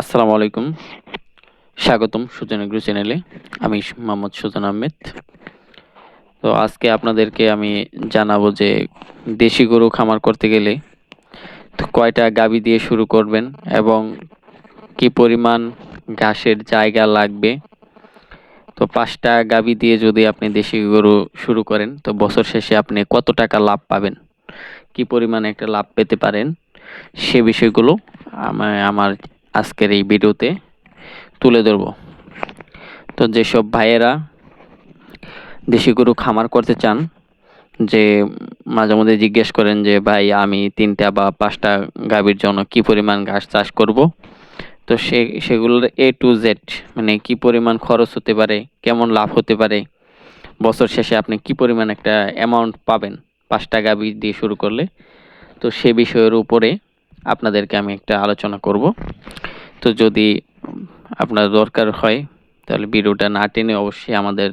আসসালামু আলাইকুম। স্বাগতম সুজন এগ্রো চ্যানেলে। আমি মোহাম্মদ সুজন আহমেদ। তো আজকে আপনাদেরকে আমি জানাব যে দেশি গরু খামার করতে গেলে কয়টা গাবি দিয়ে শুরু করবেন এবং কি পরিমাণ ঘাসের জায়গা লাগবে। তো পাঁচটা গাবি দিয়ে যদি আপনি দেশি গরু শুরু করেন, তো বছর শেষে আপনি কত টাকা লাভ পাবেন? কি পরিমাণে একটা লাভ পেতে পারেন? সে বিষয়গুলো আমি আমার আজকের এই ভিডিওতে তুলে ধরব। তো যেসব ভাইয়েরা দেশি গরু খামার করতে চান, যে মাঝে মধ্যে জিজ্ঞেস করেন যে, ভাই, আমি তিনটা বা পাঁচটা গাভীর জন্য কি পরিমাণ ঘাস চাষ করব? তো সে, সেগুলোর এ টু জেড মানে কি পরিমাণ খরচ হতে পারে, কেমন লাভ হতে পারে, বছর শেষে আপনি কি পরিমাণ একটা অ্যামাউন্ট পাবেন পাঁচটা গাভী দিয়ে শুরু করলে? তো সে বিষয়ের উপরে আপনাদেরকে আমি একটা আলোচনা করব। তো যদি আপনার দরকার হয়, তাহলে ভিডিওটা না টেনে অবশ্যই আমাদের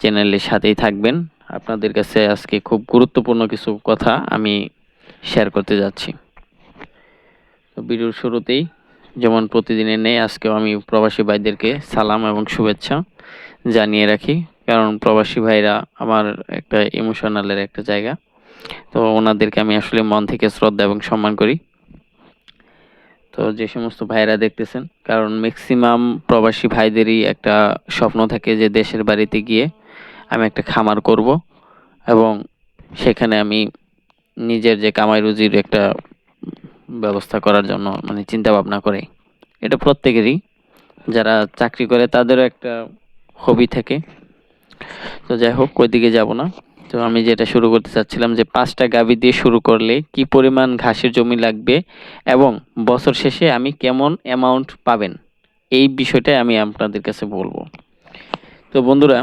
চ্যানেলের সাথেই থাকবেন। আপনাদের কাছে আজকে খুব গুরুত্বপূর্ণ কিছু কথা আমি শেয়ার করতে যাচ্ছি। তো ভিডিওর শুরুতেই যেমন প্রতিদিনের নেই আজকেও আমি প্রবাসী ভাইদেরকে সালাম এবং শুভেচ্ছা জানিয়ে রাখি। কারণ প্রবাসী ভাইরা আমার একটা ইমোশনালের একটা জায়গা। তো ওনাদেরকে আমি আসলে মন থেকে শ্রদ্ধা এবং সম্মান করি। তো যে সমস্ত ভাইরা দেখতেছেন, কারণ ম্যাক্সিমাম প্রবাসী ভাইদেরই একটা স্বপ্ন থাকে যে দেশের বাড়িতে গিয়ে আমি একটা খামার করব এবং সেখানে আমি নিজের যে কামাই রুজির একটা ব্যবস্থা করার জন্য মানে চিন্তা ভাবনা করে। এটা প্রত্যেকেরই, যারা চাকরি করে তাদেরও একটা হবি থাকে। তো যাই হোক ওই দিকে যাব না। তো আমি যেটা শুরু করতে চাচ্ছিলাম যে পাঁচটা গাভী দিয়ে শুরু করলে কি পরিমাণ ঘাসের জমি লাগবে এবং বছর শেষে আমি কেমন অ্যামাউন্ট পাবেন? এই বিষয়টাই আমি আপনাদের কাছে বলব। তো বন্ধুরা,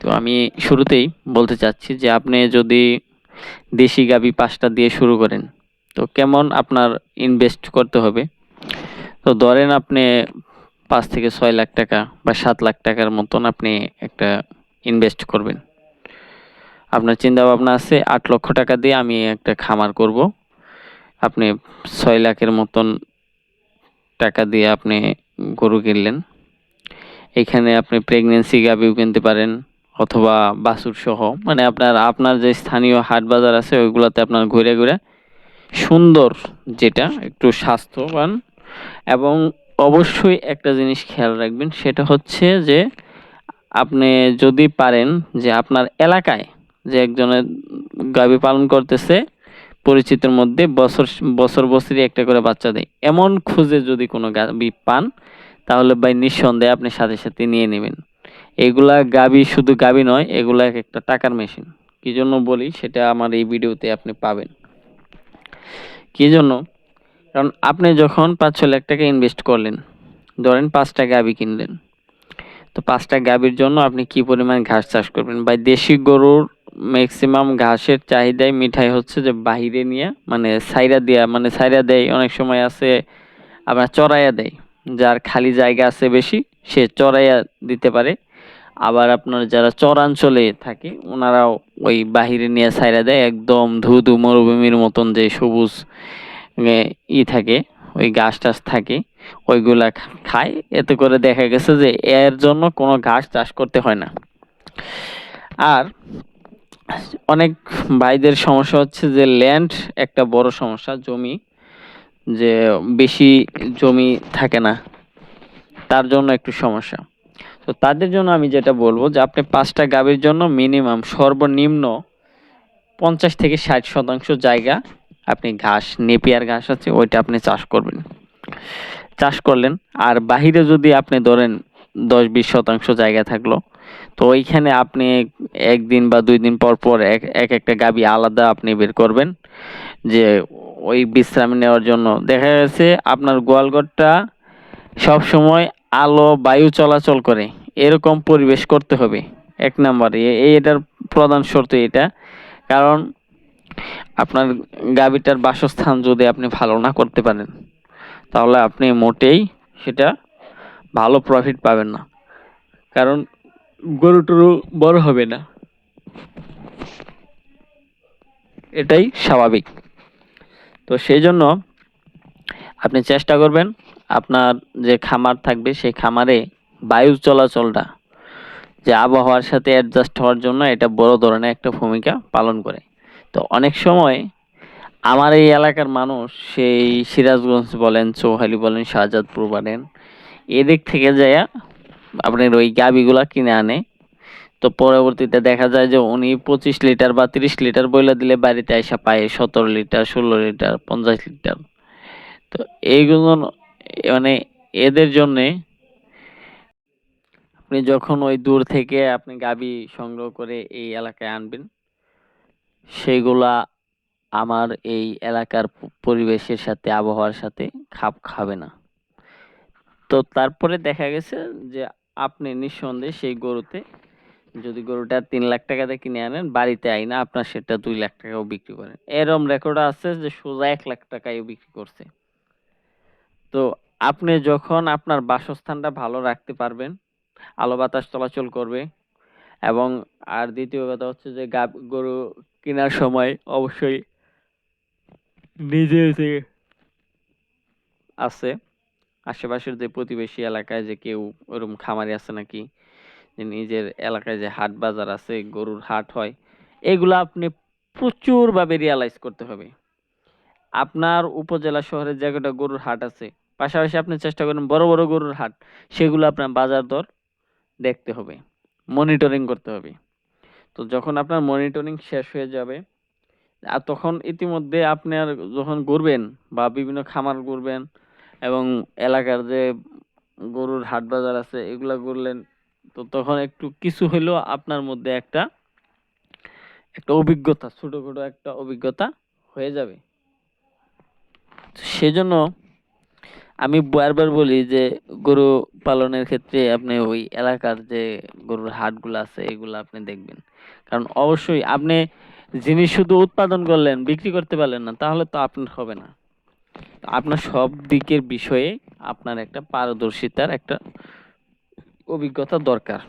তো আমি শুরুতেই বলতে চাচ্ছি যে আপনি যদি দেশি গাভী পাঁচটা দিয়ে শুরু করেন, তো কেমন আপনার ইনভেস্ট করতে হবে? তো ধরেন আপনি পাঁচ থেকে ছয় লাখ টাকা বা সাত লাখ টাকার মতন আপনি একটা ইনভেস্ট করবেন। আপনার চিন্তা ভাবনা আছে, আট লক্ষ টাকা দিয়ে আমি একটা খামার করব। আপনি ছয় লাখের মতন টাকা দিয়ে আপনি গরু কিনলেন। এখানে আপনি প্রেগনেন্সি গাভিও কিনতে পারেন অথবা বাছুর সহ। মানে আপনার আপনার যে স্থানীয় হাট বাজার আছে, ওইগুলোতে আপনার ঘুরে ঘুরে সুন্দর যেটা একটু স্বাস্থ্যবান এবং অবশ্যই একটা জিনিস খেয়াল রাখবেন, সেটা হচ্ছে যে আপনি যদি পারেন যে আপনার এলাকায় যে একজনের গাভী পালন করতেছে, পরিচিতের মধ্যে বছর বছর বছরই একটা করে বাচ্চা দেয়। এমন খুঁজে যদি কোনো গাভী পান, তাহলে ভাই নিঃসন্দেহে আপনি সাথে সাথে নিয়ে নেবেন। এগুলা গাবি শুধু গাবি নয়, এগুলা এক একটা টাকার মেশিন। কি জন্য বলি, সেটা আমার এই ভিডিওতে আপনি পাবেন। কি জন্য? কারণ আপনি যখন পাঁচ ছ লাখ টাকা ইনভেস্ট করলেন, ধরেন পাঁচটা গাবি কিনলেন, তো পাঁচটা গাবির জন্য আপনি কি পরিমাণ ঘাস চাষ করবেন? বা দেশি গরুর ম্যাক্সিমাম ঘাসের চাহিদাই মিঠাই হচ্ছে যে বাহিরে নিয়ে মানে সাইরা দেয়া মানে সাইরা দেয়, অনেক সময় আছে আপনার চড়াইয়া দেয়, যার খালি জায়গা আছে বেশি, সে চড়াইয়া দিতে পারে। আবার আপনার যারা চরাঞ্চলে থাকে, ওনারাও ওই বাহিরে নিয়ে সাইরা দেয়, একদম ধুধু মরুভূমির মতন যে সবুজ ই থাকে, ওই গাছ টাছ থাকে, ওইগুলা খায়। এতে করে দেখা গেছে যে এর জন্য কোনো ঘাস চাষ করতে হয় না। আর অনেক ভাইদের সমস্যা হচ্ছে যে ল্যান্ড একটা বড় সমস্যা, জমি যে বেশি জমি থাকে না, তার জন্য একটু সমস্যা। তো তাদের জন্য আমি যেটা বলব যে আপনি পাঁচটা গাভীর জন্য মিনিমাম সর্বনিম্ন পঞ্চাশ থেকে ষাট শতাংশ জায়গা আপনি ঘাস, নেপিয়ার ঘাস আছে, ওইটা আপনি চাষ করবেন। চাষ করলেন, আর বাহিরে যদি আপনি ধরেন দশ বিশ শতাংশ জায়গা থাকল তো ওইখানে আপনি একদিন বা দুই দিন পর পর এক এক একটা গাবি আলাদা আপনি বের করবেন, যে ওই বিশ্রাম নেওয়ার জন্য। দেখা গেছে আপনার গোয়ালঘরটা সব সময় আলো, বায়ু চলাচল করে, এরকম পরিবেশ করতে হবে। এক নম্বরে এটার প্রধান শর্ত এটা, কারণ আপনার গাভীটার বাসস্থান যদি আপনি ভালো না করতে পারেন, তাহলে আপনি মোটেই সেটা ভালো প্রফিট পাবেন না। কারণ গরু টরু বড় হবে না। এটাই স্বাভাবিক। তো সেই জন্য আপনি চেষ্টা করবেন আপনার যে খামার থাকবে, সেই খামারে বায়ু চলাচলটা, যে আবহাওয়ার সাথে অ্যাডজাস্ট হওয়ার জন্য এটা বড় ধরনের একটা ভূমিকা পালন করে। তো অনেক সময় আমার এই এলাকার মানুষ, সেই সিরাজগঞ্জ বলেন, চৌহালি বলেন, শাহজাদপুর বলেন, এদিক থেকে যায় আপনার ওই গাবিগুলা কিনে আনে। তো পরবর্তীতে দেখা যায় যে উনি পঁচিশ লিটার বা তিরিশ লিটার বইলা দিলে বাড়িতে এসে পায় সতেরো লিটার, ষোলো লিটার, পঞ্চাশ লিটার। তো এইগুলো মানে এদের জন্যে আপনি যখন ওই দূর থেকে আপনি গাবি সংগ্রহ করে এই এলাকায় আনবেন সেইগুলা আমার এই এলাকার পরিবেশের সাথে, আবহাওয়ার সাথে খাপ খাবে না। তো তারপরে দেখা গেছে যে আপনি নিঃসন্দেহে সেই গরুতে যদি গরুটা তিন লাখ টাকাতে কিনে আনেন, বাড়িতে আই না আপনার সেটা দুই লাখ টাকাও বিক্রি করেন। এরম রেকর্ড আছে যে সোজা এক লাখ টাকায় বিক্রি করছে। তো আপনি যখন আপনার বাসস্থানটা ভালো রাখতে পারবেন, আলো বাতাস চলাচল করবে এবং আর দ্বিতীয় কথা হচ্ছে যে গাব গরু কেনার সময় অবশ্যই নিজে আছে আশেপাশের যে প্রতিবেশী এলাকায় যে কেউ ওরকম খামারি আছে নাকি? যে নিজের এলাকায় যে হাট বাজার আছে, গরুর হাট হয়, এগুলো আপনি প্রচুরভাবে রিয়ালাইজ করতে হবে। আপনার উপজেলা শহরের জায়গাটা গরুর হাট আছে, পাশাপাশি আপনি চেষ্টা করেন বড় বড় গরুর হাট, সেগুলো আপনার বাজার দর দেখতে হবে মনিটরিং করতে হবে। তো যখন আপনার মনিটরিং শেষ হয়ে যাবে, আর তখন ইতিমধ্যে আপনার যখন ঘুরবেন বা বিভিন্ন খামার ঘুরবেন এবং এলাকার যে গরুর হাট বাজার আছে, এগুলা ঘুরলেন তো তখন একটু কিছু হইলেও আপনার মধ্যে একটা একটা অভিজ্ঞতা, ছোটখাটো একটা অভিজ্ঞতা হয়ে যাবে। সেজন্য আমি বারবার বলি যে, গরু পালনের ক্ষেত্রে আপনি ওই এলাকার যে গরুর হাটগুলো আছে, এগুলো আপনি দেখবেন। কারণ অবশ্যই আপনি জিনিস শুধু উৎপাদন করলেন, বিক্রি করতে পারলেন না, তাহলে তো আপনার হবে না। আপনার সব দিকের বিষয়ে আপনার একটা পারদর্শিতার একটা অভিজ্ঞতা দরকার।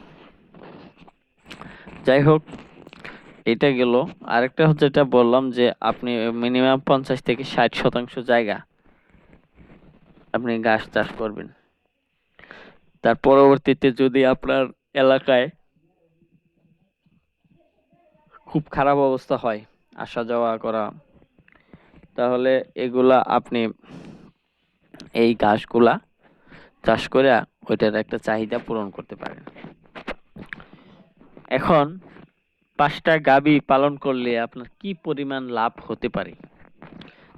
যাই হোক, এটা গেল। আরেকটা হচ্ছে যেটা বললাম যে আপনি মিনিমাম পঞ্চাশ থেকে ষাট শতাংশ জায়গা আপনি গাছ চাষ করবেন। তার পরবর্তীতে যদি আপনার এলাকায় খুব খারাপ অবস্থা হয়, আসা যাওয়া করা তাহলে এগুলা আপনি এই ঘাসগুলা চাষ করে ওইটার একটা চাহিদা পূরণ করতে পারেন। এখন পাঁচটা গাবি পালন করলে আপনার কি পরিমাণ লাভ হতে পারে?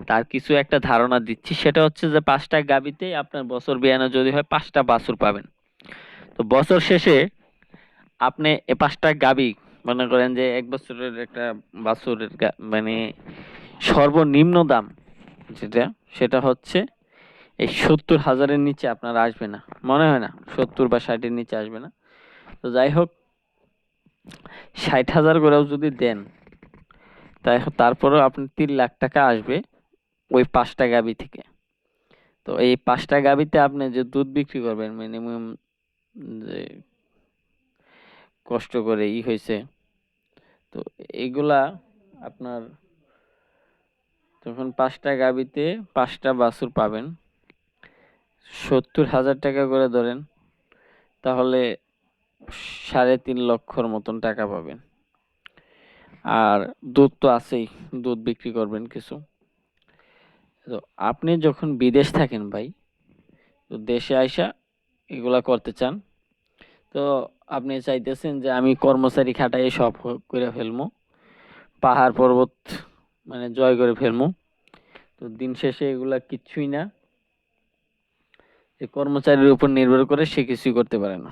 তার কিছু একটা ধারণা দিচ্ছি, সেটা হচ্ছে যে পাঁচটা গাবিতে আপনার বছর বিয়ানো যদি হয় পাঁচটা বাছুর পাবেন। তো বছর শেষে আপনি এ পাঁচটা গাবি, মনে করেন যে এক বছরের একটা বাছুরের মানে সর্বনিম্ন দাম যেটা, সেটা হচ্ছে এই সত্তর হাজারের নিচে আপনার আসবে না। মনে হয় না, সত্তর বা ষাটের নিচে আসবে না। তো যাই হোক, ষাট হাজার করেও যদি দেন, তাই তারপরেও আপনি তিন লাখ টাকা আসবে ওই পাঁচটা গাবি থেকে। তো এই পাঁচটা গাবিতে আপনি যে দুধ বিক্রি করবেন মিনিমাম যে কষ্ট করে ই হয়েছে, তো এগুলা আপনার যখন পাঁচটা গাবিতে পাঁচটা বাছুর পাবেন। সত্তর হাজার টাকা করে ধরেন, তাহলে সাড়ে তিন লক্ষর মতন টাকা পাবেন। আর দুধ তো আছেই, দুধ বিক্রি করবেন কিছু। তো আপনি যখন বিদেশ থাকেন ভাই, তো দেশে আইসা এগুলা করতে চান, তো আপনি চাইতেছেন যে আমি কর্মচারী খাটাই সব করে ফেলব পাহাড় পর্বত মানে জয় করে ফেলব তো দিন শেষে এগুলা কিচ্ছুই না। যে কর্মচারীর উপর নির্ভর করে সে কিছুই করতে পারে না।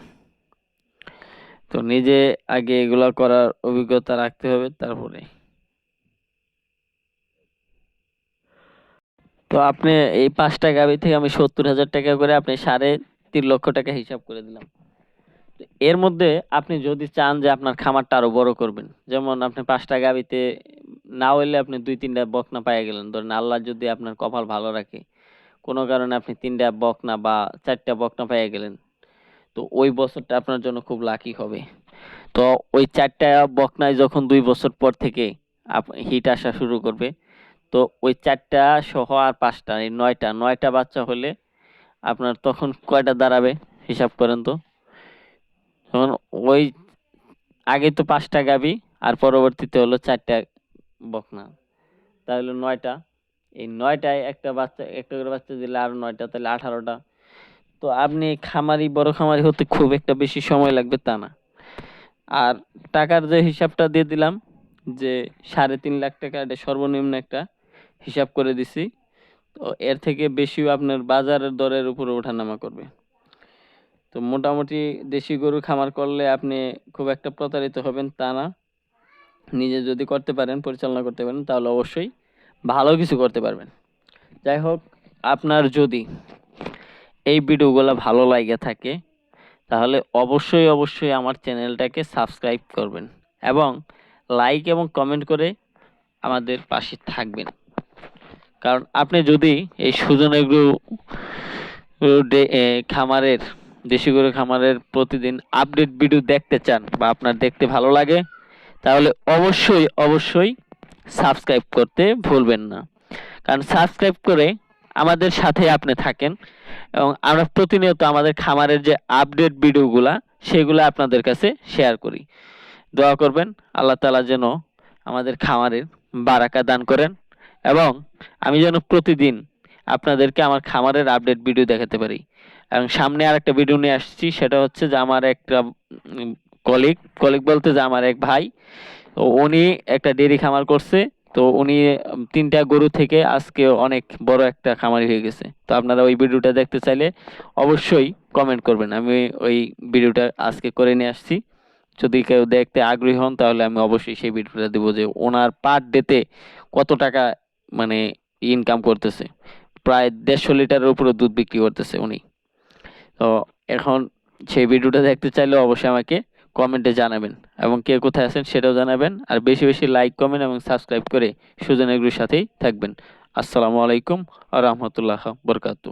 তো নিজে আগে এগুলা করার অভিজ্ঞতা রাখতে হবে, তারপরে। তো আপনি এই পাঁচটা গাভি থেকে আমি সত্তর হাজার টাকা করে আপনি সাড়ে তিন লক্ষ টাকা হিসাব করে দিলাম। এর মধ্যে আপনি যদি চান যে আপনার খামারটা আরও বড় করবেন, যেমন আপনি পাঁচটা গাভিতে না হইলে আপনি দুই, তিনটা বকনা পাইয়া গেলেন। ধরেন আল্লাহ যদি আপনার কপাল ভালো রাখে, কোনো কারণে আপনি তিনটা বকনা বা চারটা বকনা পাইয়া গেলেন, তো ওই বছরটা আপনার জন্য খুব লাকি হবে। তো ওই চারটা বকনায় যখন দুই বছর পর থেকে হিট আসা শুরু করবে, তো ওই চারটা সহ আর পাঁচটা, এই নয়টা নয়টা বাচ্চা হলে আপনার তখন কয়টা দাঁড়াবে, হিসাব করেন তো? তখন ওই, আগে তো পাঁচটা গাবি, আর পরবর্তীতে হলো চারটা বকনা। তাহলে নয়টা। এই নয়টায় একটা বাচ্চা, একটা করে বাচ্চা দিলে আরও নয়টা, তাহলে আঠারোটা। তো আপনি খামারি, বড় খামারি হতে খুব একটা বেশি সময় লাগবে তা না। আর টাকার যে হিসাবটা দিয়ে দিলাম, যে সাড়ে তিন লাখ টাকা, এটা সর্বনিম্ন একটা হিসাব করে দিছি, তো এর থেকে বেশিও আপনার বাজারের দরের উপরে ওঠানামা করবে। তো মোটামুটি দেশি গরু খামার করলে আপনি খুব একটা প্রতারিত হবেন তা না। নিজে যদি করতে পারেন, পরিচালনা করতে পারেন, তাহলে অবশ্যই ভালো কিছু করতে পারবেন। যাই হোক, আপনার যদি এই ভিডিওগুলো ভালো লাগে থাকে, তাহলে অবশ্যই অবশ্যই আমার চ্যানেলটাকে সাবস্ক্রাইব করবেন এবং লাইক এবং কমেন্ট করে আমাদের পাশে থাকবেন। কারণ আপনি যদি এই সুজন এগ্রো খামারের, দেশি গরু খামারের প্রতিদিন আপডেট ভিডিও দেখতে চান বা আপনার দেখতে ভালো লাগে তাহলে অবশ্যই অবশ্যই সাবস্ক্রাইব করতে ভুলবেন না। কারণ সাবস্ক্রাইব করে আমাদের সাথে আপনি থাকেন এবং আমরা প্রতিনিয়ত আমাদের খামারের যে আপডেট ভিডিওগুলা, সেগুলো আপনাদের কাছে শেয়ার করি। দোয়া করবেন, আল্লাহ তাআলা যেন আমাদের খামারের বারাকা দান করেন এবং আমি যেন প্রতিদিন আপনাদেরকে আমার খামারের আপডেট ভিডিও দেখাতে পারি। এবং সামনে আর একটা ভিডিও নিয়ে আসছি, সেটা হচ্ছে যে আমার একটা কলিগ কলিগ বলতে যে আমার এক ভাই উনি একটা ডেরি খামার করছে, তো উনি তিনটা গরু থেকে আজকে অনেক বড় একটা খামারি হয়ে গেছে। তো আপনারা ওই ভিডিওটা দেখতে চাইলে অবশ্যই কমেন্ট করবেন। আমি ওই ভিডিওটা আজকে করে নিয়ে আসছি। যদি কেউ দেখতে আগ্রহী হন, তাহলে আমি অবশ্যই সেই ভিডিওটা দেবো যে ওনার পার ডেতে কত টাকা মানে ইনকাম করতেছে। প্রায় দেড়শো লিটারের উপরে দুধ বিক্রি করতেছে উনি। তো এখন সেই ভিডিওটা দেখতে চাইলে অবশ্যই আমাকে কমেন্টে জানাবেন। এবং কে কোথায় আছেন সেটাও জানাবেন। আর বেশি বেশি লাইক কমেন্ট এবং সাবস্ক্রাইব করে সুজন এগুলোর সাথেই থাকবেন। আসসালামু আলাইকুম আর রহমতুল্লাহ বরকাতু।